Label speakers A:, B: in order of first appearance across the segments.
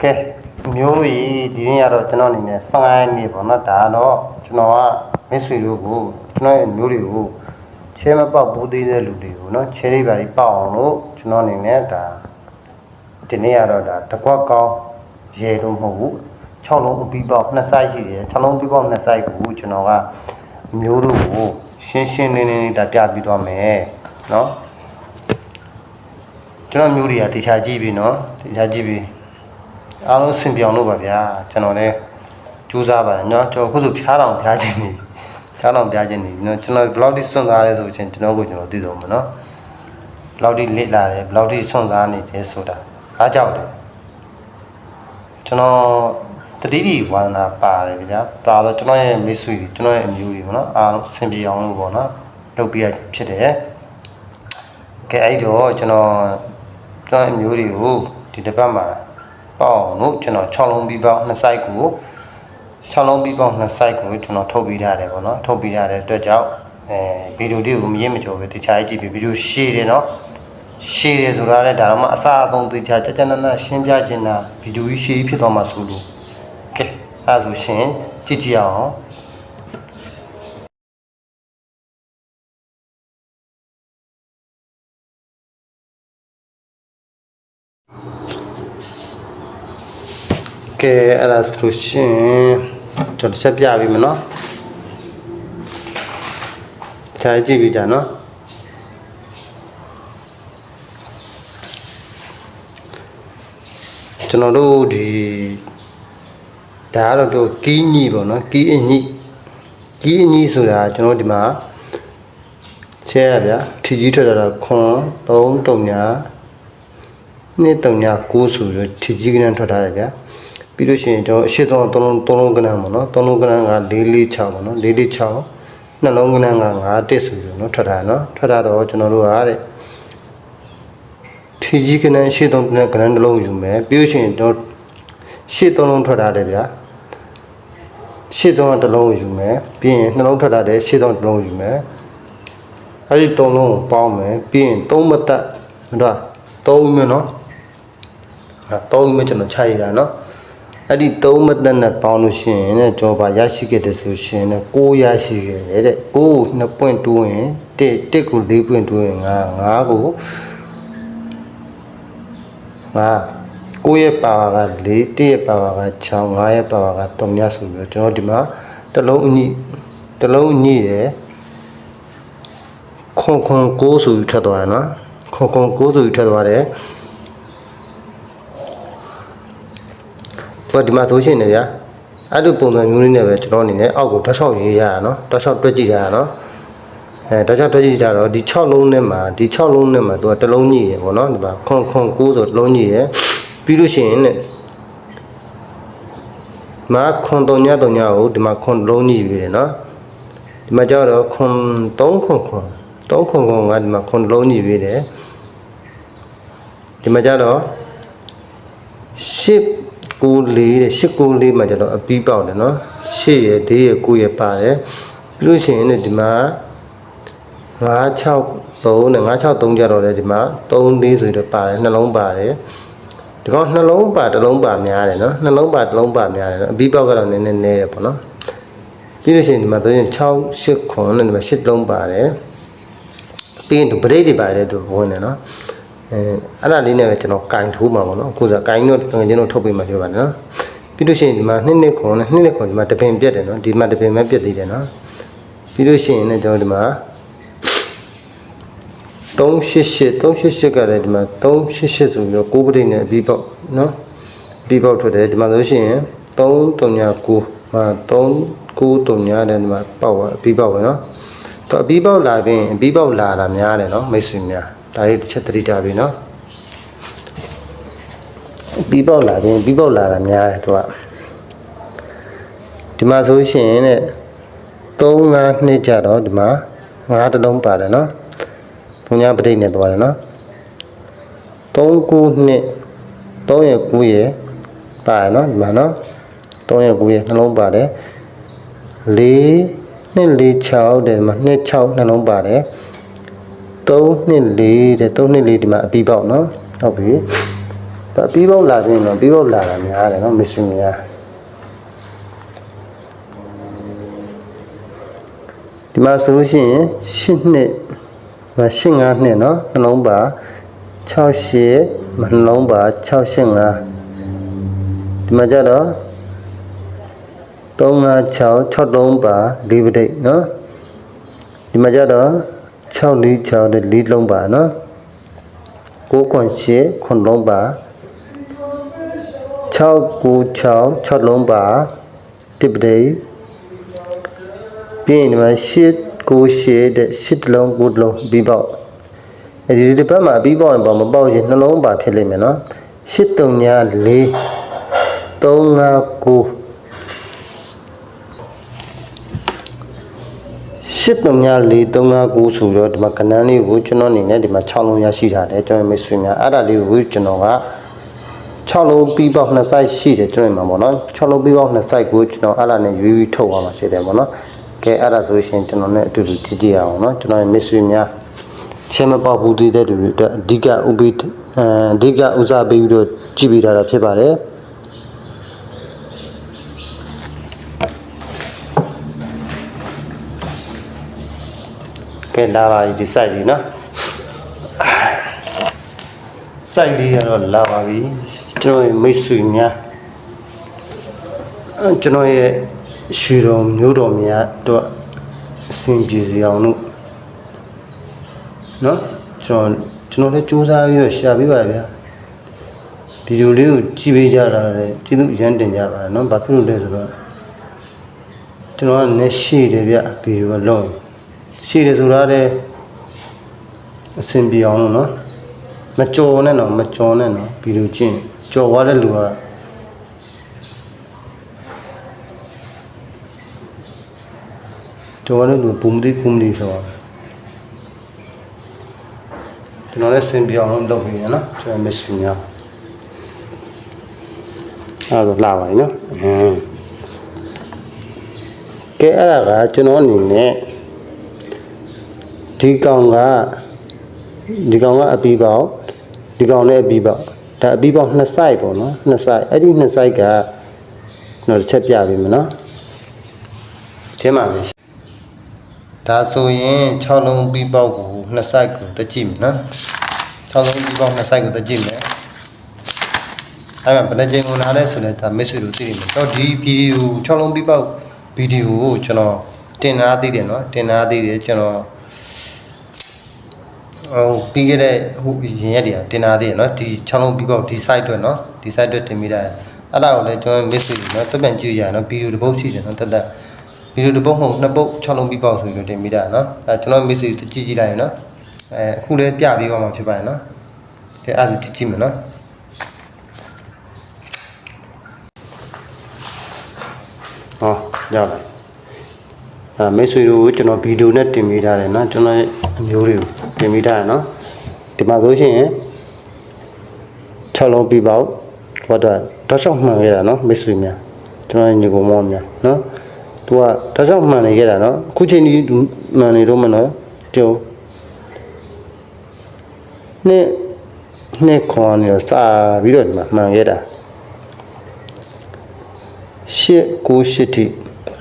A: ကဲမျိုးကြီးဒီရင်ရတော့ကျွန်တော်အနေနဲ့15နေပေါ့နော်ဒါတော့ကျွန်တော်ကမစ်ဆွေတို့ကို ကျွန်တော်ရဲ့မျိုးတွေကိုချဲမပေါက်ဘူးသေးတဲ့လူတွေကိုနော်ချဲလေးပါလေးပေါက်အောင်လို့ကျွန်တော်အနေနဲ့ဒါဒီနေ့ရတော့ဒါတကွက်ကောင်းရေတော့မဟုတ်ဘူး6လုံးအပီးပေါက်2စိုက်ရှိတယ်6လုံးအပီးပေါက်2စိုက်ကိုကျွန်တော်ကမျိုးတို့ကိုရှင်းရှင်းလင်းလင်းလေးဒါပြပြီးသွားမယ်နော်ကျွန်တော်မျိုးတွေကတခြားကြည့်ပြီနော်တခြားကြည့်ပြီအားလုံးစင်ပြောင်လို့ပါဗျာကျွန်တော်လည်းကြိုးစားပါတယ်เนาะကျွန်တော်အခုဆိုဖြားတောင်ဖြားခြင်းနေဖြားတောင်ဖြားခြင်းနေเนาะကျွန်တော်ဘယ်လောက်ထိစွန့်စားလဲဆိုချင်းကျွန်တော်ကိုကျွန်တော်သိဆုံးမှာเนาะဘယ်လောက်ထိလစ်လာတယ်ဘယ်လောက်ထိစွန့်စားနေတယ်ဆိုတာအားကြောက်တယ်ကျွန်တော်တတိပီဝန္ဒနာပါတယ်ဗျာပါတော့ကျွန်တော်ရဲ့မိတ်ဆွေတွေကျွန်တော်ရဲ့အမျိုးတွေပေါ့နော်အားလုံးစင်ပြေအောင်လို့ပေါ့နော်လုပ်ပြရဖြစ်တယ်ကဲအဲ့တော့ကျွန်တော်ကျွန်တော်အမျိုးတွေကိုဒီတစ်ပတ်မှာပေါအောင်လို့ကျွန်တော်6လုံးပြီးပေါင်း2 site ကို6လုံးပြီးပေါင်း2 site ကိုကျွန်တော်ထုတ်ပြီးထားတယ်ပေါ့နော်ထုတ်ပြီးထားတဲ့အတွက်ကြောင့်အဲဗီဒီယိုလေးကိုမရင်းမကြော်ပဲတခြားကြည့်ပြီးဗီဒီယိုရှည်တယ်နော်ရှည်တယ်ဆိုတာလည်းဒါတော့မှအစားအသောက်တခြားကြကြနနရှင်းပြခြင်းတာဗီဒီယိုကြီးရှည်ဖြစ်သွားမှာဆိုလို့ကဲအဲဆိုရှင်ကြည့်ကြည့်အောင်ကဲအဲ့ဒါဆိုရှင်ကျွန်တော်တစ်ချက်ပြပြီးမယ်နော်ဒါကြည့်ပြီးတာနော်ကျွန်တော်တို့ဒီဒါကတော့တို့ကီးညိပေါ့နော်ကီးအညိကီးအညိဆိုတာကျွန်တော်ဒီမှာချဲရဗျာထီကြီးထွက်လာတော့ခွန်၃တုံညာနှစ်တုံညာ၉ဆိုတော့ထီကြီးကနန်းထွက်ထားတယ်ဗျာပြီးလို့ရှိရင်ကျွန်တော်အရှိဆုံး3လုံး3လုံးကဏ္ဍပေါ့နော်3လုံးကဏ္ဍက446ပေါ့နော်446နှလုံးကဏ္ဍက9တစ်ဆိုပြီးတော့နော်ထွက်ထားနော်ထွက်ထားတော့ကျွန်တော်တို့ကတဲ့ထီကြီးကဏ္ဍအရှိဆုံးကဏ္ဍတစ်လုံးယူမယ်ပြီးလို့ရှိရင်ကျွန်တော်ရှေ့3လုံးထွက်ထားတယ်ဗျာရှေ့3ကတစ်လုံးယူမယ်ပြီးရင်နှလုံးထွက်ထားတယ်ရှေ့3တစ်လုံးယူမယ်အဲ့ဒီ3လုံးကိုပေါင်းမယ်ပြီးရင်3မတက်မတော်3မျိုးเนาะအဲ3မျိုးကျွန်တော်ခြားရတာเนาะအဲ့ဒီသုံးမသက်နဲ့ပေါင်းလို့ရှိရင်တဲ့ကျွန်တော်ဗာရရှိခဲ့တယ်ဆိုရှင်တဲ့6ရရှိခဲ့တယ်တဲ့6ကို2ပွင့်တိုးရင်1 1ကို4ပွင့်တိုးရင်9 9ကို9 9ရဲ့ပါဝါက4 1ရဲ့ပါဝါက6 9ရဲ့ပါဝါက3ရဆိုပြီးတော့ကျွန်တော်ဒီမှာတစ်လုံးအညိတစ်လုံးညိရယ်ခွန်ခွန်6ဆိုပြီးထွက်သွားတယ်နော်ခွန်ခွန်6ဆိုပြီးထွက်သွားတယ်သူကဒီမှာဆိုရှင်နေဗျာအဲ့လိုပုံစံမျိုးလေးနဲ့ပဲကျွန်တော်အနေနဲ့အောက်ကိုတက်လျှောက်ရေးရတာနော်တက်လျှောက်တွက်ကြည့်ရတာနော်အဲတက်လျှောက်တွက်ကြည့်ကြတော့ဒီ6လုံးနဲ့မှာဒီ6လုံးနဲ့မှာသူကတစ်လုံးညီရယ်ပေါ့နော်ဒီမှာခွန်ခွန်9ဆိုတစ်လုံးညီရယ်ပြီးလို့ရှိရင်တဲ့မာခွန်3ည3ညကိုဒီမှာခွန်လုံးညီပြီးတယ်နော်ဒီမှာကျတော့ခွန်3ခွန်ခွန်3ခွန်ခွန်ကဒီမှာခွန်လုံးညီပြီးတယ်ဒီမှာကျတော့ ship 94တဲ့894မှာကျွန်တော်အပီးပေါက်တယ်နော်8ရယ်4ရယ်9ရယ်ပါတယ်ပြီးလို့ရှိရင်ဒီမှာ963နဲ့963ကြတော့လေဒီမှာ34ဆိုတော့ပါတယ်နှလုံးပါတယ်ဒီကောင်နှလုံးပါတစ်လုံးပါများတယ်နော်နှလုံးပါတစ်လုံးပါများတယ်နော်အပြီးပေါက်ကတော့နည်းနည်းနည်းတယ်ပေါ့နော်ပြီးလို့ရှိရင်ဒီမှာဆိုရင်6 8 9နဲ့ဒီမှာ8လုံးပါတယ်ပြီးရင်ဒီ break တွေပါတယ်သူဝင်တယ်နော်အဲအဲ့ဒါလေးနဲ့ပဲကျွန်တော်ကင်ထိုးမှာပေါ့နော်အခုစားကင်တော့ငွေချင်းတော့ထုတ်ပေးမှပြောပါနော်ပြီးလို့ရှိရင်ဒီမှာနှစ်နှစ်ခွန်နဲ့နှစ်နှစ်ခွန်ဒီမှာတပင်ပြက်တယ်နော်ဒီမှာတပင်မပြက်သေးတယ်နော်ပြီးလို့ရှိရင်လည်းကျွန်တော်ဒီမှာ388 388ကလည်းဒီမှာ388ဆိုပြီးတော့ကိုးပဋိနဲ့ပြီးပေါ့နော်ပြီးပေါ့ထွက်တယ်ဒီမှာဆိုရှင်339မှာ393ညာတယ်ဒီမှာပေါ့ပါပြီးပေါ့ပဲနော်တော့ပြီးပေါ့လာပြင်ပြီးပေါ့လာတာများတယ်နော်မိတ်ဆွေများဒါလေးတစ်ချက်သတိထားပြီနော်ပြီးပေါက်လာခြင်းပြီးပေါက်လာတာများတယ်သူကဒီမှာဆိုရှင်တဲ့3 5နှစ်ကြတော့ဒီမှာ5တလုံးပါတယ်နော်ဘုံညာပဋိနဲ့သွားတယ်နော်3 9နှစ်3ရဲ့9ရဲ့ပါတယ်နော်ဒီမှာနော်3ရဲ့9ရဲ့နှလုံးပါတယ်4နှစ်4 6တဲ့မှာ2 6နှလုံးပါတယ်3နှစ်4တဲ့3နှစ်4ဒီမှာအပြီးပေါက်နော်ဟုတ်ပြီဒါအပြီးပေါက်လာပြီနော်ပြီးပေါက်လာတာများတယ်နော်မစ်ရှင်များဒီမှာဆိုလို့ရှိရင်8နှစ်8 5နှစ်နော်နှလုံးပါ68မနှလုံးပါ685ဒီမှာကြတော့356 63ပါဒီပဒိတ်နော်ဒီမှာကြတော့6 4 6နဲ့၄လုံးပါနော်6ခွန်8ခွန်လုံးပါ6 9 6 6လုံးပါတစ်ပတိပြင်းဒီမှာ8 9 8တဲ့8လုံး9လုံးပြီးပေါ့အဲဒီဒီဘက်မှာပြီးပေါ့ရင်ပေါ့မပေါ့ရင်နှလုံးပါဖြစ်လိမ့်မယ်နော်8 3 4 3 5 9 83439ဆိုတော့ဒီမှာကဏန်းလေးကိုကျွန်တော်အနေနဲ့ဒီမှာ6လုံးရရှိထားတယ်ကျွန်တော်မိတ်ဆွေများအဲ့ဒါလေးကိုကျွန်တော်က6လုံးပြီးပေါက်2 size ရှိတယ်ကျွန်တော်မှာပေါ့နော်6လုံးပြီးပေါက်2 size ကိုကျွန်တော်အဲ့ဒါနဲ့ရွေးပြီးထုတ်သွားမှာဖြစ်တယ်ပေါ့နော်ကဲအဲ့ဒါဆိုရှင်ကျွန်တော်နဲ့အတူတူကြည့်ကြရအောင်နော်ကျွန်တော်ရဲ့မိတ်ဆွေများချင်းမပေါက်ဘူးသေးတဲ့သူတွေအတွက်အဓိကဥပိအဓိကဥစားပေးပြီးတော့ကြည့်ပေးတာဖြစ်ပါတယ်ကဲလာပါပြီဒီ site ကြီးနော် site လေးကတော့လာပါပြီကျွန်တော်ရဲ့မိတ်ဆွေများကျွန်တော်ရဲ့ရွှေတော်မျိုးတော်များတို့အစဉ်ပြေစီအောင်လို့နော်ကျွန်တော်ကျွန်တော်လည်းစူးစမ်းပြီးတော့ရှာပေးပါဗျာဗီဒီယိုလေးကိုကြည့်ပေးကြတာလည်းကျေးဇူးအရန်တင်ကြပါနော်ဘာဖြစ်လို့လဲဆိုတော့ကျွန်တော်ကလည်းရှိတယ်ဗျဗီဒီယိုကလုံးရှည်တယ်ဆိုတာတဲ့အဆင်ပြေအောင်လို့နော်မကြော်နဲ့နော်မကြော်နဲ့နော်ဗီဒီယိုချင်းကြော်သွားတဲ့လူကကြော်တဲ့လူပုံတိပုံတိဖြစ်သွားတယ်ကျွန်တော်လည်းဆင်ပြေအောင်လုပ်နေရနော်ကျွန်တော်မစ်ရှင်ရအဲ့တော့လာပါပြီနော်အင်းကဲအဲ့ဒါကကျွန်တော်အနေနဲ့ဒီကောင်ကဒီကောင်ကအပီးပေါက်ဒီကောင်လည်းအပီးပေါက်ဒါအပီးပေါက်နှစ်ဆိုင်ပေါ့နော်နှစ်ဆိုင်အဲ့ဒီနှစ်ဆိုင်ကတော့တစ်ချက်ပြပေးမယ်နော်ဒီမှာဒါဆိုရင်6လုံးအပီးပေါက်ကိုနှစ်ဆိုင်ကိုတက်ကြည့်မယ်နော်6လုံးအပီးပေါက်နှစ်ဆိုင်ကိုတက်ကြည့်မယ်အဲ့မှာဘယ်နှကြိမ်ဝင်လာလဲဆိုလဲဒါမိတ်ဆွေတို့သိနေမှာတော့ဒီဗီဒီယို6လုံးပြပောက်ဗီဒီယိုကိုကျွန်တော်တင်ထားသေးတယ်เนาะတင်ထားသေးတယ်ကျွန်တော်ဟိုပြီးခဲ့တဲ့ဟိုရင်ရက်တွေကတင်လာသေးရနော်ဒီချောင်းလုံးပြီးပေါက်ဒီ site အတွက်နော်ဒီ site အတွက်တင်မိတာအဲ့ဒါကိုလည်းကျွန်တော် miss ပြီနော်တက်ပြန်ကြည့်ရနော်ဗီဒီယိုတစ်ပုတ်ရှိတယ်နော်တက်တက်ဗီဒီယိုတစ်ပုတ်မဟုတ်နှစ်ပုတ်ချောင်းလုံးပြီးပေါက်ဆိုပြီးတင်မိတာနော်အဲကျွန်တော် miss တကြည့်ကြည့်လိုက်ရနော်အဲအခုလည်းပြပြီးသွားမှာဖြစ်ပါရနော်ဒီအဲ့ဒါကြည့်ကြည့်မယ်နော်ဟောရောက်လာအဲမိတ်ဆွေတို့ကျွန်တော်ဗီဒီယိုနဲ့တင်ပေးထားတယ်နော်ကျွန်တော်အမျိုးတွေကိုတင်ပြီးထားရနော်ဒီမှာဆိုရှင်6လုံးပြပေါ့ဟောတော့တောက်လျှောက်မှန်ခဲ့တာနော်မိတ်ဆွေများကျွန်တော်ညီကောင်မောင်များနော်သူကတောက်လျှောက်မှန်နေခဲ့တာနော်အခုချိန်ဒီမှန်နေတော့မနော်ကျုံနဲ့နဲ့ခွန်ရောစာပြီးတော့ဒီမှာမှန်ခဲ့တာရှစ်ကိုရှစ်တိ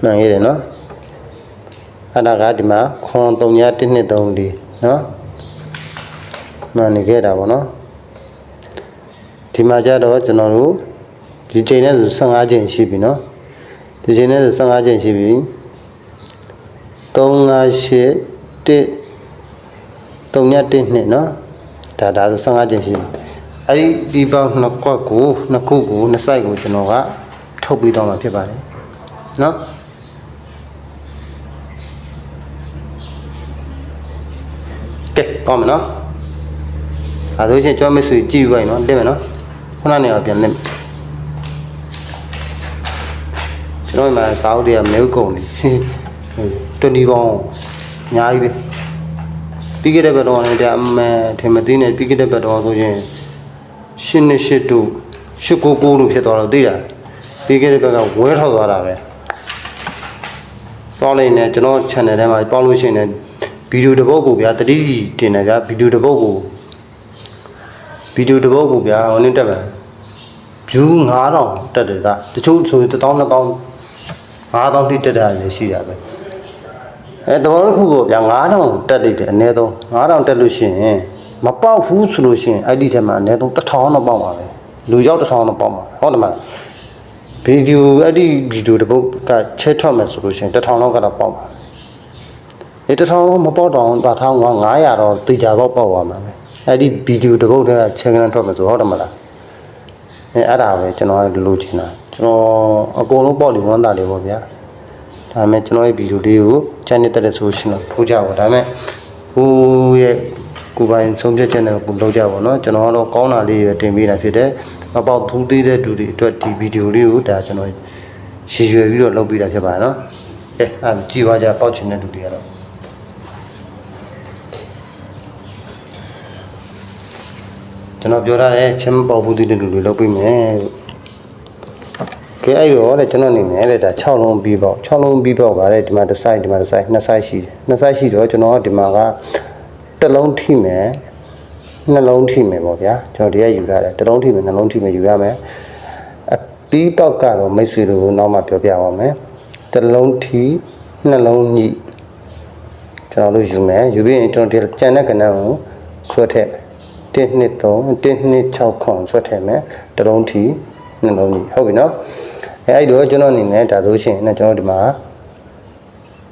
A: မှန်ခဲ့တယ်နော်အဲ့ဒါကဒီမှာခွန်3ည1 2 3 4နော်မှန်နေခဲ့တာပေါ့နော်ဒီမှာကြတော့ကျွန်တော်တို့ဒီချိန်နဲ့ဆို15ချိန်ရှိပြီနော်ဒီချိန်နဲ့ဆို15ချိန်ရှိပြီ3 5 8 1 3ည1နှစ်နော်ဒါဒါဆို15ချိန်ရှိပြီအဲ့ဒီဒီပေါင်းနှစ်ကွက်ကိုနှစ်ခုကိုနှစ်စိုက်ကိုကျွန်တော်ကထုတ်ပြီးတော့မှာဖြစ်ပါတယ်နော်ကဲပေါ့မနော်ဒါဆိုရှင်ကြောမစ်ဆွေကြည့်ယူပါရင်နော်လက်မယ်နော်ခုနနေအောင်ပြန်လက်ကျွန်တော်မှာစာအုပ်တွေကမဲကုန်တယ်20ပေါင်းအများကြီးပဲပြီးခဲ့တဲ့ဘက်တော့လည်းအမှန်ထင်မသိနဲ့ပြီးခဲ့တဲ့ဘက်တော့ဆိုရင်၈နှစ်၈တို့၈၉၉လို့ဖြစ်သွားတော့သိတာပြီးခဲ့တဲ့ဘက်ကဝဲထောက်သွားတာပဲပေါင်းလိုက်နေကျွန်တော် channel ထဲမှာပေါင်းလို့ရှိရင်ဗီဒီယိုတစ်ပုဒ်ကိုဗျာတတိတင်တယ်ဗျာဗီဒီယိုတစ်ပုဒ်ကိုဗီဒီယိုတစ်ပုဒ်ကိုဗျာဟိုနေ့တက်ပါ view 9000တက်တယ်ဒါတချို့ဆို1000 2000 5000တိတက်တာလည်းရှိတာပဲအဲတဘောတစ်ခုကိုဗျာ9000တက်လိုက်တယ်အနည်းဆုံး9000တက်လို့ရှိရင် မပေါက်ဘူးဆိုလို့ရှိရင်အဲ့ဒီထဲမှာအနည်းဆုံး1000တော့ပေါက်ပါပဲလူရောက်1000တော့ပေါက်ပါဟုတ်တယ်မလားဗီဒီယိုအဲ့ဒီဗီဒီယိုတစ်ပုဒ်ကချဲထွက်မယ်ဆိုလို့ရှိရင်1000လောက်ကတော့ပေါက်ပါအဲ1000လောက်မပေါက်တော့တာ1000 900တော့တိကျပေါက်ပေါက်ပါမှာပဲအဲ့ဒီဗီဒီယိုတပုတ်တည်းကခြံကန်ထွက်မှာဆိုဟုတ်တယ်မလားအဲအဲ့ဒါပဲကျွန်တော်ကလိုချင်တာကျွန်တော်အကုန်လုံးပေါ့လေဝမ်းသာတယ်ပေါ့ဗျာဒါပေမဲ့ကျွန်တော်ရဲ့ဗီဒီယိုလေးကို channel တက်တဲ့ဆိုရှင်တော့ထိုးကြပါဒါပေမဲ့ကိုရဲ့ကိုပိုင်ဆုံးဖြတ်ချက်နဲ့ပုံလုပ်ကြပါတော့ကျွန်တော်ကတော့ကောင်းတာလေးတွေတင်ပေးတာဖြစ်တယ်အပေါက်ဘူးသေးတဲ့သူတွေအတွက်ဒီဗီဒီယိုလေးကိုဒါကျွန်တော်ရည်ရွယ်ပြီးတော့လုပ်ပေးတာဖြစ်ပါတယ်နော်အဲအဲ့ကြည့်ပါကြပေါက်ချင်တဲ့သူတွေကတော့ကျွန်တော်ပြောထားတယ်ချင်းမပေါက်ဘူးသေးတဲ့လူတွေလောက်ပြမယ်လို့ကဲအဲ့တော့တဲ့ကျွန်တော်နေမယ်တဲ့ဒါ6လုံးပြီးပေါက်6လုံးပြီးပေါက်ကတဲ့ဒီမှာတစ်ဆိုင်ဒီမှာတစ်ဆိုင်နှစ်ဆိုင်ရှိတယ်နှစ်ဆိုင်ရှိတော့ကျွန်တော်ဒီမှာကတစ်လုံးထိမယ်နှလုံးထိမယ်ပေါ့ဗျာကျွန်တော်ဒီကယူထားတယ်တစ်လုံးထိမယ်နှလုံးထိမယ်ယူရမယ်အပီးပေါက်ကတော့မိတ်ဆွေတို့နောက်မှပြောပြပါမယ်တစ်လုံးထိနှလုံးညှိကျွန်တော်တို့ယူမယ်ယူပြီးရင်ကျွန်တော်ဒီကျန်တဲ့ကဏ္ဍကိုဆွဲထည့်မယ်1 2 3 1 2 6ခွန်ဆွတ်ထည့်မယ်တလုံးထီနှလုံးကြီးဟုတ်ပြီနော်အဲအဲ့တော့ကျွန်တော်အနေနဲ့ဒါဆိုရှင်နဲ့ကျွန်တော်ဒီမှာ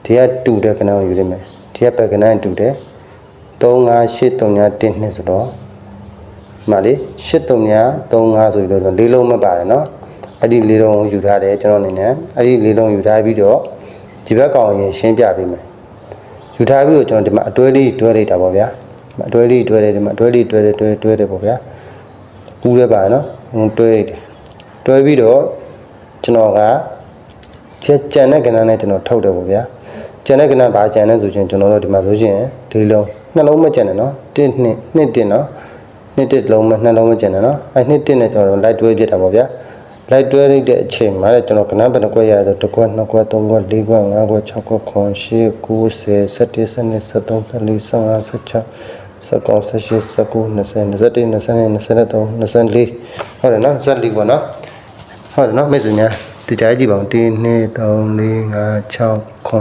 A: ဒီကတူတဲ့ကဏ္ဍကိုယူလိုက်မယ်ဒီကဘက်ကဏ္ဍတူတယ်3583912နှစ်ဆိုတော့မှလေ8335ဆိုပြီးတော့လေးလုံးမပါတယ်နော်အဲ့ဒီလေးလုံးယူထားတယ်ကျွန်တော်အနေနဲ့အဲ့ဒီလေးလုံးယူထားပြီးတော့ဒီဘက်ကောင်ရင်ရှင်းပြပေးမယ်ယူထားပြီးတော့ကျွန်တော်ဒီမှာအတွဲလေးတွဲလိုက်တာပေါ့ဗျာဒီမှာအတွဲလေးတွဲတယ်ဒီမှာအတွဲလေးတွဲတယ်တွဲတွဲတယ်ပေါ့ဗျာပူးလဲပါရနော်ဟိုတွဲတယ်တွဲပြီးတော့ကျွန်တော်ကချက်ကြံတဲ့ကဏ္ဍနဲ့ကျွန်တော်ထုတ်တယ်ပေါ့ဗျာကြံတဲ့ကဏ္ဍဘာကြံလဲဆိုရင်ကျွန်တော်တို့ဒီမှာဆိုရင်ဒီလုံးနှလုံးမကြံနဲ့နော်တစ်နှစ်နှစ်တစ်နော်နှစ်တစ်လုံးမနှလုံးမကြံနဲ့နော်အဲနှစ်တစ်နဲ့ကျွန်တော်လိုက်တွဲပြတာပေါ့ဗျာလိုက်တွဲလိုက်တဲ့အချိန်မှာကျွန်တော်ကဏ္ဍဘယ်နှကွက်ရလဲဆို1ကွက်2ကွက်3ကွက်4ကွက်5ကွက်6ကွက်9 10 9 10 11 12 13 14 15 16 19 18 19 20 21 22 23 24ဟုတ်တယ်နော်24ပေါ့နော်ဟုတ်တယ်နော်မိတ်ဆွေများဒီတိုင်းကြည့်ပါဦး1 2 3 4 5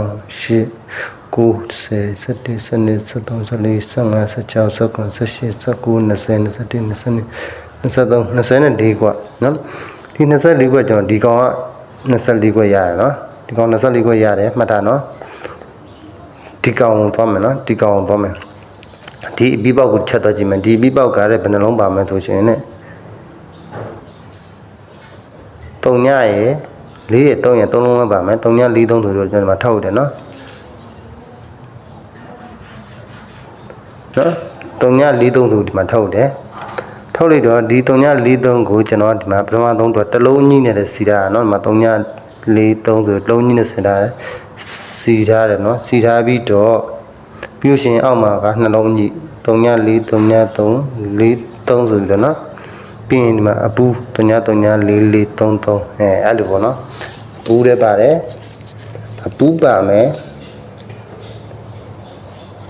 A: 6 7 9 10 11 12 13 14 15 16 17 18 19 20 21 22 23 24ကွနော်ဒီ24ကွကျွန်တော်ဒီကောင်က24ကွရတယ်နော်ဒီကောင်24ကွရတယ်မှတ်တာနော်ဒီကောင်သွားမယ်နော်ဒီကောင်သွားမယ်ဒီအပြီးပေါက်ကိုချက်သွားကြည့်မယ်ဒီအပြီးပေါက်ကလည်းဘယ်နှလုံးပါမယ်ဆိုရှင်နဲ့3ညရေ4ရက်3ရက်3လုံးပဲပါမယ်3ည4 3ဆိုတော့ကျွန်တော်ထောက်တယ်နော်နော်3ည4 3ဆိုဒီမှာထောက်တယ်ထုတ်လိုက်တော့ဒီ3ည4 3ကိုကျွန်တော်ဒီမှာပထမဆုံးတော့တလုံးကြီးနဲ့စီထားတာနော်ဒီမှာ3ည4 3ဆိုတလုံးကြီးနဲ့စီထားတယ်စီထားတယ်နော်စီထားပြီးတော့ပြုရှင်အောက်မှာကနှလုံးညိ3ည4 3ည3 4 3ဆိုပြီးတော့နော်ပြီးရင်ဒီမှာအပူ3ည3ည4 4 3 3အဲအဲ့လိုပေါ့နော်အပူလည်းပါတယ်အပူပါမယ်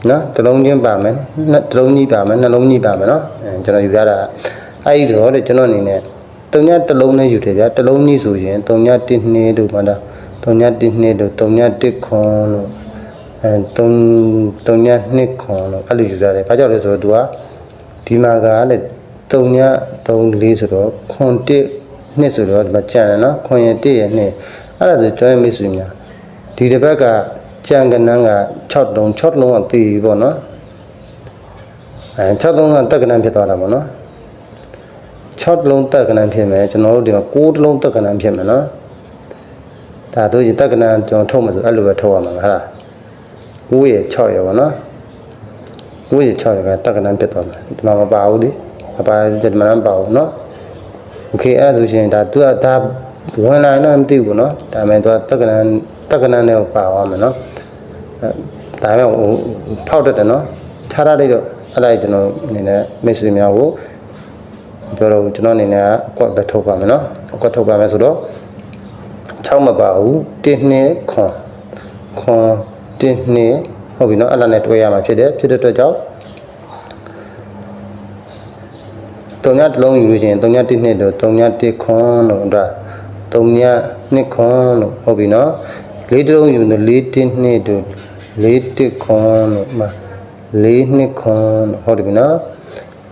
A: နော်တလုံးချင်းပါမယ်နှစ်တလုံးကြီးပါမယ်နှလုံးကြီးပါမယ်နော်အဲကျွန်တော်ယူရတာအဲ့ဒီတော့လေကျွန်တော်အနေနဲ့တုံညတလုံးနဲ့ယူတယ်ဗျာတလုံးကြီးဆိုရင်တုံည1 2တို့မှာတုံည1 2တို့တုံည1ခွန်တို့အဲ3 3ညနှစ်ခွန်လို့အဲ့လိုယူရတယ်ဘာကြောင့်လဲဆိုတော့ तू ကဒီမှာကလည်း3ည3 4ဆိုတော့ခွန်တစ်နှစ်ဆိုတော့ဒီမှာကြံတယ်နော်ခွန်ရတစ်ရနှစ်အဲ့ဒါဆိုကျွမ်းမိတ်ဆွေများဒီတစ်ဘက်ကကြံကနန်းက6တုံ6လုံးကပြည်ပြီပေါ့နော်အဲ6တုံးကတက္ကနံဖြစ်သွားတာပေါ့နော်6လုံးတက္ကနံဖြစ်မယ်ကျွန်တော်တို့ဒီမှာ6လုံးတက္ကနံဖြစ်မယ်နော်ဒါတို့ရင်တက္ကနံကျွန်တော်ထုတ်မယ်ဆိုအဲ့လိုပဲထုတ်ရမှာလားဟုတ်လား9ရ6ရပါနော်9ရ6ရကတက္ကနံပြတ်သွားမယ်ဒီမှာမပါဘူးလေအပါဒီမှာမပါဘူးနော်โอเคအဲ့ဒါဆိုရှင်ဒါသူကဒါဝင်လာတော့မသိဘူးเนาะဒါမှမဟုတ်တက္ကနံတက္ကနံနဲ့ပါသွားမယ်เนาะဒါမှမဟုတ်ဖောက်တတ်တယ်เนาะထားရလိုက်တော့အဲ့ဒါကျွန်တော်အနေနဲ့မိတ်ဆွေများကိုပြောတော့ကျွန်တော်အနေနဲ့အကွက်ပဲထုတ်ပါမယ်เนาะအကွက်ထုတ်ပါမယ်ဆိုတော့6မပါဘူး1 2ခွန်ခွန်တင်းနှစ်ဟုတ်ပြီနော်အဲ့ဒါနဲ့တွဲရမှာဖြစ်တယ်ဖြစ်တဲ့အတွက်ကြောင့်တုံညတစ်လုံးယူလို့ရှိရင်တုံညတစ်နှစ်တို့တုံညတစ်ခွန်းတို့အဲ့တုံညနှစ်ခွန်းတို့ဟုတ်ပြီနော်လေးတစ်လုံးယူလို့လေးတစ်နှစ်တို့လေးတစ်ခွန်းတို့မှာလေးနှစ်ခွန်းတို့ဟုတ်ပြီနော်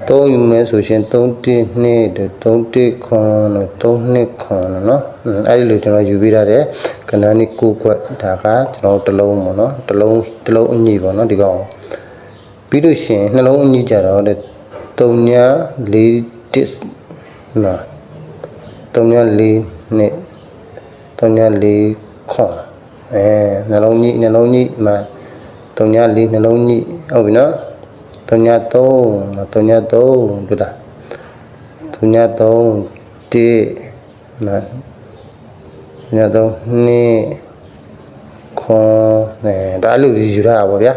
A: သုံးယူမယ်ဆိုရှင်3 1 2 3 1 9 3 2 9เนาะအဲဒီလိုကျွန်တော်ယူပေးထားတယ်ကဏ္ဍနေကိုကွက်ဒါကကျွန်တော်တလုံးပေါ့နော်တလုံးတလုံးအညီပေါ့နော်ဒီကောင်ပြီးလို့ရှိရင်နှလုံးအညီကြတော့လေ3ညာ4 dis နော်3ညာ4နဲ့3ညာ4ခွန်အဲနှလုံးညီနှလုံးညီမှာ3ညာ4နှလုံးညီဟုတ်ပြီနော်3ညာ3နော်3ညာ3တို့လား3ညာ3 1နော်ညသုံးနှစ်ခွန်နဲ့ဒါအဲ့လိုယူထားတာပေါ့ဗျာ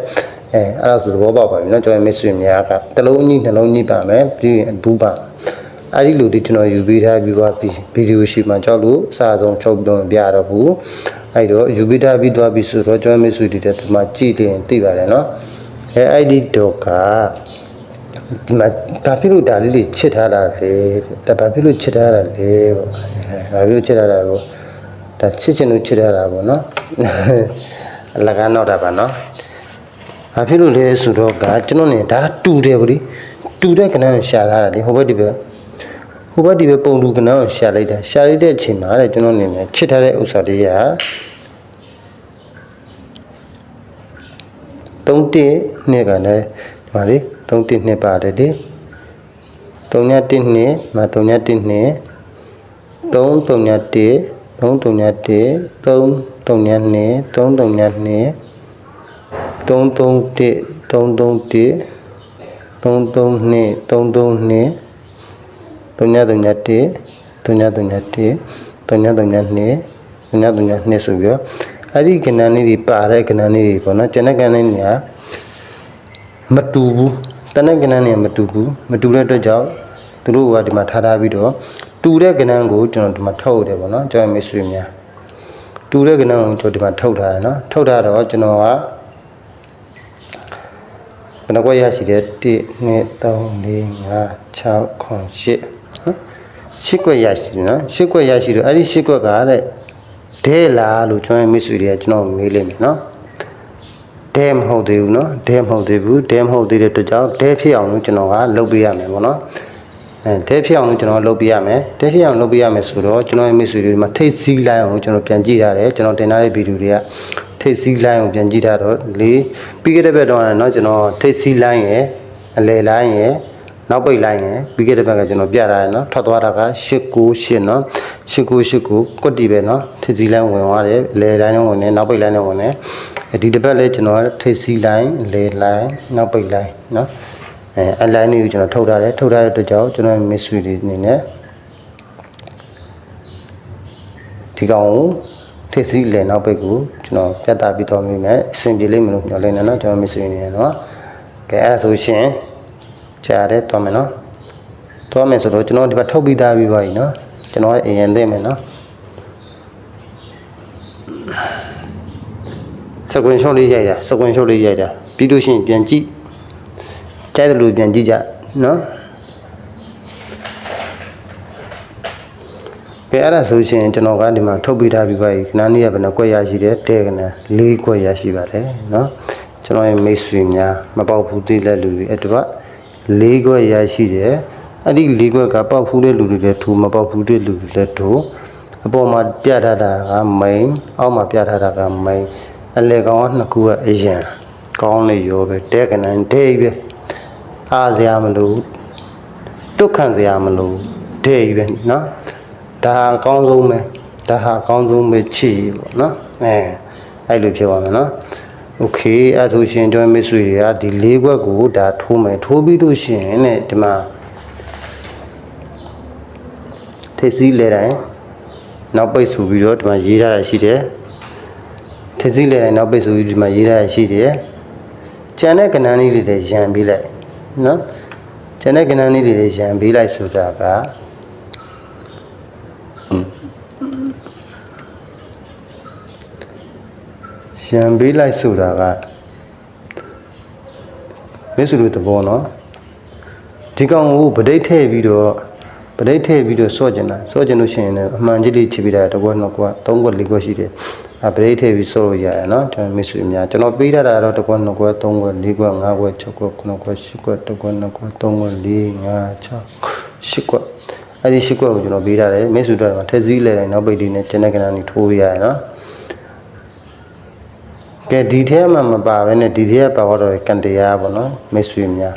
A: အဲအဲ့ဒါဆိုသဘောပေါက်ပါပြီเนาะကျွန်တော်မိတ်ဆွေများကတစ်လုံးကြီးနှလုံးကြီးပါမယ်ပြီးရင်ဘူးပါအဲ့ဒီလိုဒီကျွန်တော်ယူပေးထားပြီးသွားပြီးဗီဒီယိုရှိမှကြောက်လို့အစားဆုံးချုပ်တော့ပြတော့ဘူးအဲ့တော့ယူပေးထားပြီးသွားပြီးဆိုတော့ကျွန်တော်မိတ်ဆွေတွေတဲ့ဒီမှာကြည့်ရင်သိပါတယ်เนาะအဲအဲ့ဒီတော့ကဒီမှာဒါဖြစ်လို့ဒါလေးတွေချစ်ထားတာလေဒါဘာဖြစ်လို့ချစ်ထားတာလေပေါ့ဒါဖြစ်လို့ချစ်ထားတာပေါ့ဒါချစ်ချင်လို့ချစ်ရတာပေါ့နော်အလကားတော့တာပါနော်ဘာဖြစ်လို့လဲဆိုတော့ကကျွန်တော်နေဒါတူတယ်ဗျလေတူတဲ့ကဏ္ဍရှာထားတာလေဟိုဘက်ဒီဘက်ဟိုဘက်ဒီဘက်ပုံတူကဏ္ဍရှာလိုက်တာရှာလိုက်တဲ့အချိန်မှာတဲ့ကျွန်တော်နေမယ်ချစ်ထားတဲ့ဥစ္စာတွေက3တိနှစ်ကလည်းဒီမှာလေ3တိနှစ်ပါတယ်ဒီ3ည1နှစ်မှာ3ည1နှစ်3 3ည1 331 332 332 331 331 332 332 331 331 332 332ဆိုပြီးတော့အဲ့ဒီကဏ္ဍလေးတွေပါတဲ့ကဏ္ဍလေးတွေပေါ့နော်ကျန်တဲ့ကဏ္ဍလေးတွေကမတူဘူးတနက်ကဏ္ဍလေးကမတူဘူးမတူတဲ့အတွက်ကြောင့်သူတို့ကဒီမှာထားထားပြီးတော့တူတဲ့ကဏ္ဍကိုကျွန်တော်ဒီမှာထုတ်တယ်ပေါ့နော်ကျွန်တော်မိတ်ဆွေများတူတဲ့ကဏ္ဍကိုကျွန်တော်ဒီမှာထုတ်ထားတယ်နော်ထုတ်ထားတော့ကျွန်တော်ကဘယ်နှခွက်ရရှိတယ်1 2 3 4 5 6 9 10နော်ရှစ်ခွက်ရရှိတယ်နော်ရှစ်ခွက်ရရှိတော့အဲ့ဒီရှစ်ခွက်ကတဲ့ဒဲလားလို့ကျွန်တော်မိတ်ဆွေတွေကကျွန်တော်မေးလိမ့်မယ်နော်ဒဲမဟုတ်သေးဘူးနော်ဒဲမဟုတ်သေးဘူးဒဲမဟုတ်သေးတဲ့အတွက်ကြောင့်ဒဲဖြစ်အောင်လို့ကျွန်တော်ကလုပ်ပေးရမယ်ပေါ့နော်အဲတဲဖြစ်အောင်ကျွန်တော်လုပ်ပြရမယ်တဲဖြစ်အောင်လုပ်ပြရမယ်ဆိုတော့ကျွန်တော်ရဲ့မိတ်ဆွေတွေဒီမှာထိတ်စည်းလိုက်အောင်ကျွန်တော်ပြန်ကြည့်ရတယ်ကျွန်တော်တင်ထားတဲ့ဗီဒီယိုတွေကထိတ်စည်းလိုက်အောင်ပြန်ကြည့်ထားတော့လေးပြီးခဲ့တဲ့ဘက်တော့เนาะကျွန်တော်ထိတ်စည်းလိုက်ရယ်အလယ်လိုက်ရယ်နောက်ပိတ်လိုက်ရင်ပြီးခဲ့တဲ့ဘက်ကကျွန်တော်ပြတာရယ်နော်ထွက်သွားတာက898နော်8989ကွတ်တီပဲနော်ထိစီလိုင်းဝင်သွားတယ်လေလိုင်းလုံးဝင်တယ်နောက်ပိတ်လိုင်းလုံးဝင်တယ်ဒီတစ်ပတ်လဲကျွန်တော်ထိစီလိုင်းလေလိုင်းနောက်ပိတ်လိုင်းနော်အဲ outline လေးကိုကျွန်တော်ထုတ်ထားတယ်ထုတ်ထားတဲ့အတွက်ကြောင့်ကျွန်တော် mystery တွေအနေနဲ့ဒီကောင်ကိုထိစီလေနောက်ဘက်ကိုကျွန်တော်ပြတ်တာပြီးတော့မိမယ်အဆင်ပြေလိမ့်မလို့ညော်လိမ့်နော်ကျွန်တော် mystery နေတယ်နော်ကဲအဲ့ဒါဆိုရှင်ကြားရဲတော့မယ်နော်တော့မယ်ဆိုတော့ကျွန်တော်ဒီမှာထုတ်ပြီးသားပြီးပါပြီနော်ကျွန်တော်အရင်သိမယ်နော်စကွင်ရှော့လေးရိုက်တာစကွင်ရှော့လေးရိုက်တာပြီးလို့ရှိရင်ပြန်ကြည့်ကြိုက်တယ်လို့ပြန်ကြည့်ကြနော်ကဲအဲ့ဒါဆိုရှင်ကျွန်တော်ကဒီမှာထုတ်ပေးထားပြီးပါပြီခဏလေးကဘယ်နှကွက်ရရှိတယ်တဲ့ကန၄ကွက်ရရှိပါတယ်နော်ကျွန်တော်ရဲ့မိတ်ဆွေများမပေါက်ဘူးသိတဲ့လူတွေအဲ့တော့၄ကွက်ရရှိတယ်အဲ့ဒီ၄ကွက်ကပေါက်ဘူးတဲ့လူတွေလည်းထူမပေါက်ဘူးတဲ့လူတွေလည်းထူအပေါ်မှာပြထားတာက main အောက်မှာပြထားတာက main အလေကောင်ကနှစ်ခုကအရင်ကောင်းလေရောပဲတဲ့ကနန်တဲ့ပဲအားစရာမလိုတုတ်ခံစရာမလိုဒဲ့ရွယ်နော်ဒါဟာအကောင်းဆုံးပဲဒါဟာအကောင်းဆုံးပဲချစ်ရပေါ့နော်အဲအဲ့လိုဖြစ်သွားမယ်နော်โอเคအဲ့ဆိုရှင်တွဲမိတ်ဆွေတွေကဒီ၄ခွက်ကိုဒါထိုးမယ်ထိုးပြီးလို့ရှင်တဲ့ဒီမှာထိပ်စီးလဲတိုင်းနောက်ပိတ်ဆိုပြီးတော့ဒီမှာရေးထားတာရှိတယ်ထိပ်စီးလဲတိုင်းနောက်ပိတ်ဆိုပြီးဒီမှာရေးထားတာရှိတယ်ကြံတဲ့ကဏ္ဍလေးတွေလည်းရံပြီးလိုက်နော်ကျန်တဲ့ကဏ္ဍလေးတွေရံပေးလိုက်ဆိုတာကရံပေးလိုက်ဆိုတာကမင်းစုတို့သဘောနော်ဒီကောင်ကိုဗဒိတ်ထည့်ပြီးတော့ပရိတ်ထည့်ပြီးတော့စော့ကျင်တာစော့ကျင်လို့ရှိရင်လည်းအမှန်ကြီးလေးချပြီးတာတကွက်နှစ်ကွက်သုံးကွက်လေးကွက်ရှိတယ်အပရိတ်ထည့်ပြီးစော့လို့ရရနော်ကျွန်တော်မိတ်ဆွေများကျွန်တော်ပေးရတာတော့တကွက်နှစ်ကွက်သုံးကွက်လေးကွက်ငါးကွက်၆ကွက်9ကွက်10ကွက်တကွက်နှစ်ကွက်သုံးကွက်၄၅6 10ကွက်အဲ့ဒီ10ကွက်ကိုကျွန်တော်ပေးရတယ်မိတ်ဆွေတို့ကထက်စည်းလဲတိုင်းနောက်ပိတ်လေးနဲ့ကျန်တဲ့ကဏ္ဍနေထိုးရရနော်ကဲဒီထဲမှာမပါဘဲနဲ့ဒီထဲပါတော့ကန်တရားပေါ့နော်မိတ်ဆွေများ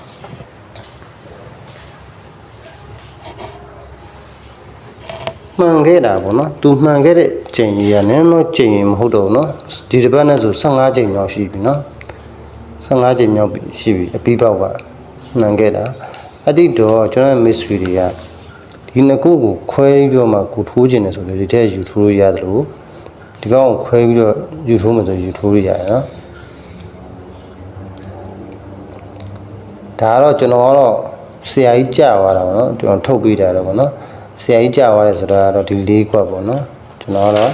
A: မှန်ခဲ့တာပေါ့နော်သူမှန်ခဲ့တဲ့ချိန်ကြီးကနည်းတော့ချိန်ရင်မဟုတ်တော့ဘူးနော်ဒီတစ်ပတ်နဲ့ဆို15ချိန်လောက်ရှိပြီနော်15ချိန်မြောက်ရှိပြီအပြီးပေါက်ကမှန်ခဲ့တာအဲ့ဒီတော့ကျွန်တော် mystery တွေကဒီနှစ်ခုကိုခွဲပြီးတော့မှကိုထိုးခြင်းနဲ့ဆိုတော့ဒီထက်ယူထိုးလို့ရတယ်လို့ဒီကောင်ကိုခွဲပြီးတော့ယူထိုးမှဆိုယူထိုးလို့ရတယ်နော်ဒါကတော့ကျွန်တော်ကတော့ဆရာကြီးကြာသွားတာပေါ့နော်ကျွန်တော်ထုတ်ပေးတာတော့ပေါ့နော်ဆရာကြီးကြာသွားတယ်ဆိုတာကတော့ဒီလေးခွက်ပေါ့နော်ကျွန်တော်ကတော့ဒါ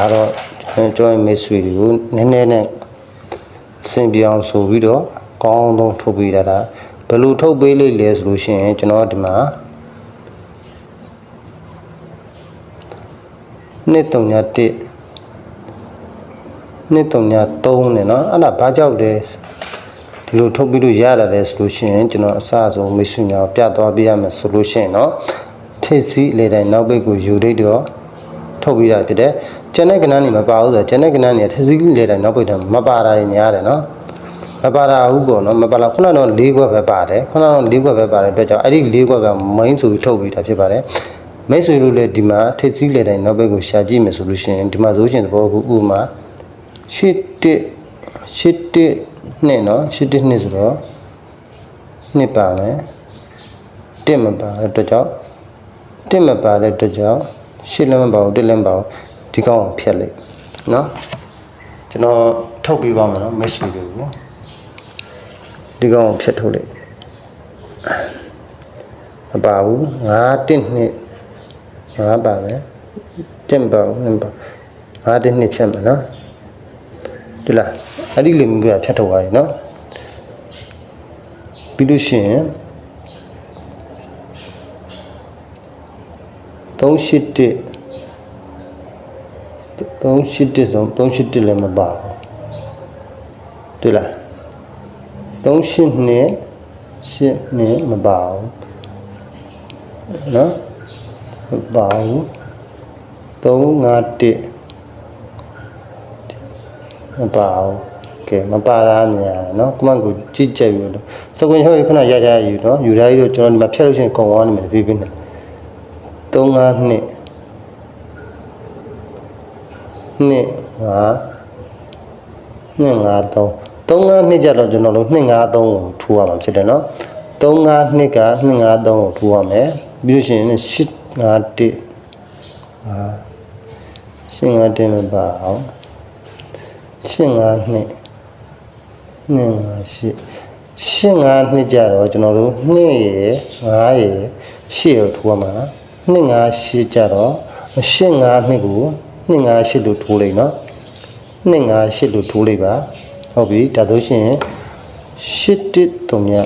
A: ကတော့ကျွန်တော်မိတ်ဆွေတွေကိုနည်းနည်းနဲ့အဆင်ပြေအောင်ဆိုပြီးတော့ကောင်းအောင်ထုတ်ပေးတာဒါဘယ်လိုထုတ်ပေးလိမ့်လဲဆိုလို့ရှိရင်ကျွန်တော်ဒီမှာနှစ်တုံညာတစ်နှစ်တုံညာ3နဲ့เนาะအဲ့ဒါဘာကြောက်လဲဒီလိုထုတ်ပြီးလို့ရတာလဲဆိုလို့ရှိရင်ကျွန်တော်အစအဆုံးမိတ်ဆွေများပြသွားပေးရမယ်ဆိုလို့ရှိရင်เนาะထိပ်စီးလေတိုင်းနောက်ပိတ်ကိုယူဒိတ်တော့ထုတ်ပြီးတာဖြစ်တယ်။ကျန်တဲ့ကဏ္ဍနေမပါဘူးဆိုတော့ကျန်တဲ့ကဏ္ဍနေထိပ်စီးလေတိုင်းနောက်ပိတ်တာမပါတာညားတယ်နော်။မပါတာဘူးပေါ့နော်မပါလားခုနကတော့၄ခွက်ပဲပါတယ်ခုနကတော့၄ခွက်ပဲပါတယ်အတွက်ကြောင့်အဲ့ဒီ၄ခွက်က main ဆိုပြီးထုတ်ပြီးတာဖြစ်ပါတယ်မိတ်ဆွေတို့လည်းဒီမှာထိပ်စီးလေတိုင်းနောက်ဘက်ကိုရှာကြည့်မယ်ဆိုလို့ရှိရင်ဒီမှာဆိုရှင်သဘောကဥမာရှစ်တစ်ရှစ်တစ်နှစ်နော်ရှစ်တစ်နှစ်ဆိုတော့နှစ်ပါမယ်တစ်မပါတဲ့အတွက်ကြောင့်တစ်မပါတဲ့တကြောင်ရှစ်လမ်းပါအောင်တစ်လမ်းပါအောင်ဒီကောင်းအောင်ဖြတ်လိုက်နော်ကျွန်တော်ထုတ်ပြီးပါမယ်နော်မက်ဆေ့ချ်ကိုဒီကောင်းအောင်ဖြတ်ထုတ်လိုက်မပါဘူးငါတစ်နှစ်ငါပါမယ်တင်ပါဦးတင်ပါငါတစ်နှစ်ဖြတ်မယ်နော်ဒီလားအဲ့ဒီလိုမျိုးဖြတ်ထုတ်ပါရနော်ပြီးလို့ရှိရင်381 381ဆို381လည်းမပါဘူးတွေ့လား382 82မပါဘူးနော်မပါဘူး351မပါဘူးကဲမပါတာများเนาะကမန်ကိုကြည့်ကြည့်ပြီးတော့စကွင်ဟောခဏရရယူเนาะယူထားပြီးတော့ကျွန်တော်ဒီမှာဖြတ်လို့ရှိရင်ကုံသွားနေမယ်ပြေးပြေးနေ352 2 5 253 352ကြတော့ကျွန်တော်တို့253ကိုထူရမှာဖြစ်တယ်เนาะ352က253ကိုထူရမယ်ပြီးလို့ရှိရင်851အာ851လို့ပါအောင်852 258ရှင်းငါးနှစ်ကြတော့ကျွန်တော်တို့နှစ်ရေငါးရေရှေ့ကိုထူရမှာ258ကြတော့85နှစ်ကို258လို့ထိုးလိုက်နော်258လို့ထိုးလိုက်ပါဟုတ်ပြီဒါဆိုရှင်81တုံည81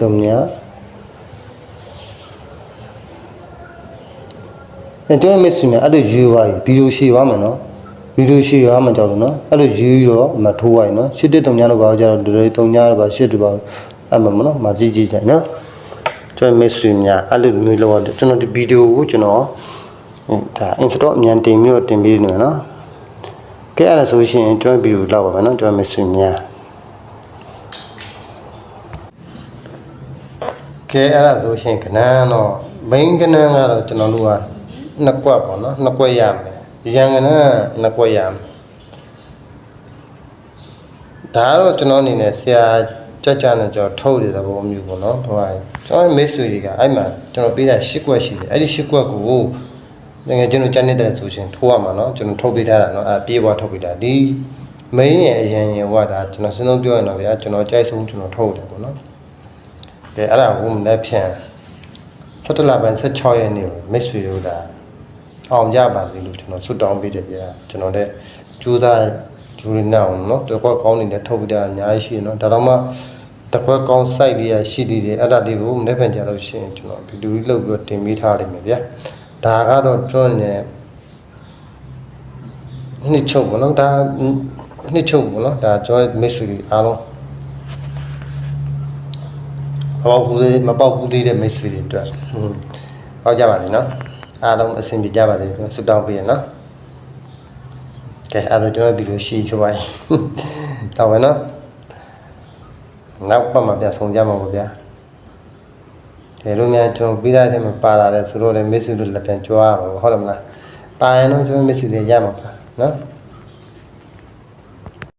A: တုံညအဲကျွန်တော်မေ့စုမြအဲ့လိုယူပါပြီဗီဒီယိုရှေ့ပါမယ်နော်ဗီဒီယိုရှိရမှကြောက်လို့နော်အဲ့လိုရေးပြီးတော့မထိုးလိုက်နော်ရှစ်တစ်တုံညာတော့ဘာကြတော့ဒရေတုံညာတော့ဘာရှစ်တူပါအဲ့မှာမနော်မကြည့်ကြည့်တိုင်းနော်ကျွန်တော် mystery များအဲ့လိုမျိုးလောက်တော့ကျွန်တော်ဒီဗီဒီယိုကိုကျွန်တော်ဒါ install အမြန်တင်ပြီးတော့တင်ပေးနေတယ်နော်ကဲအဲ့ဒါဆိုရှင်ကျွန်တော်ဗီဒီယိုလောက်ပါမယ်နော်ကျွန်တော် mystery များကဲအဲ့ဒါဆိုရှင်ခဏတော့ main ခဏကတော့ကျွန်တော်တို့ကနှစ်ကွက်ပေါ့နော်နှစ်ကွက်ရမယ်ရင်ကနာနှစ်ကွက်ရမယ်ဒါကတော့ကျွန်တော်အနေနဲ့ဆရာကြကြနဲ့ကျွန်တော်ထုတ်တဲ့သဘောမျိုးပေါ့နော်။ဟုတ်ပါရဲ့။ကျွန်တော်မိတ်ဆွေတွေကအဲ့မှာကျွန်တော်ပေးတာ၈ကွက်ရှိတယ်။အဲ့ဒီ၈ကွက်ကိုငငယ်ချင်းတို့ကြက်နေတဲ့ဆိုရှင်ထိုးရမှာနော်။ကျွန်တော်ထုတ်ပေးထားတာနော်။အဲ့ပြေးပွားထုတ်ပေးတာဒီ main ရဲ့အရင်ရင်ဝတာကျွန်တော်စဉ်းစားပြောရင်တော့ဗျာကျွန်တော်ကြိုက်ဆုံးကျွန်တော်ထုတ်တယ်ပေါ့နော်။ကဲအဲ့ဒါဝုန်းနဲ့ဖြန့်၁၇လပိုင်း၁၆ရက်နေ့မိတ်ဆွေတို့ကအောင်ကြပါစေလို့ကျွန်တော်ဆုတောင်းပေးတယ်ဗျာကျွန်တော်လည်းကြိုးစားကြိုးရနေအောင်နော်တကွက်ကောင်းနေတဲ့ထုတ်ပြတာအများကြီးရှိတယ်နော်ဒါတော့မှတကွက်ကောင်းစိုက်လေးရရှိသေးတယ်အဲ့ဒါဒီကိုမနေ့ပြန်ကြလို့ရှိရင်ကျွန်တော်ဗီဒီယိုလေးလုပ်ပြီးတင်ပေးထားလိမ့်မယ်ဗျာဒါကတော့ကျွန်းနဲ့နှစ်ချုပ်ပေါ့နော်ဒါနှစ်ချုပ်ပေါ့နော်ဒါကျွန်တော်မိတ်ဆွေတွေအားလုံးမပေါက်ဘူးသေးမပေါက်ဘူးသေးတဲ့မိတ်ဆွေတွေအတွက်ဟုတ်ကြပါလိမ့်နော်အားလုံးအဆင်ပြေကြပါစေလို့ဆုတောင်းပေးရနော်ကဲအားလုံးကျွန်တော်ဗီဒီယိုရှိချွိုင်းတော့ပဲနော်နောက်ပတ်မှာပြန်ဆုံကြမှာပေါ့ဗျာဒီလိုများကျွန်တော်ပြီးသားတဲ့မှာပါလာတယ်ဆိုတော့လည်းမစ်ဆူတို့လည်းပြန်ကြွားရမှာဟုတ်တယ်မလားပါရင်တော့ကျွန်တော်မစ်ဆူတွေရမှာပါနော်